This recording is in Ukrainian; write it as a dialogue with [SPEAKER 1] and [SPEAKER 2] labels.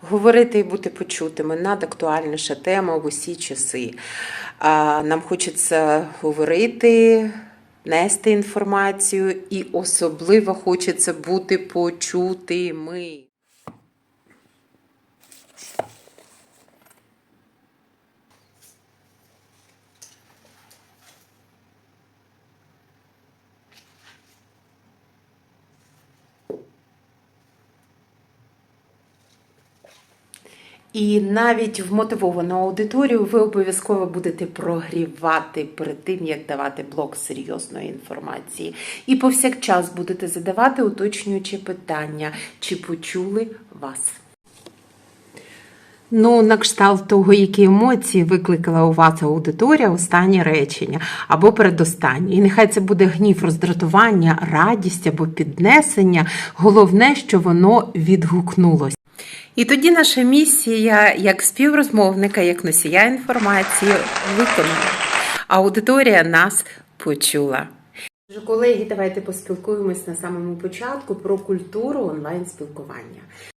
[SPEAKER 1] Говорити і бути почутими надактуальніша тема в усі часи. Нам хочеться говорити, нести інформацію, і особливо хочеться бути почутими. І навіть в мотивовану аудиторію ви обов'язково будете прогрівати перед тим, як давати блок серйозної інформації. І повсякчас будете задавати уточнюючі питання, чи почули вас. Ну, на кшталт того, які емоції викликала у вас аудиторія, останнє речення або передостаннє. І нехай це буде гнів, роздратування, радість або піднесення. Головне, що воно відгукнулося. І тоді наша місія як співрозмовника, як носія інформації виконана. Аудиторія нас почула. Колеги, давайте поспілкуємось на самому початку про культуру онлайн спілкування.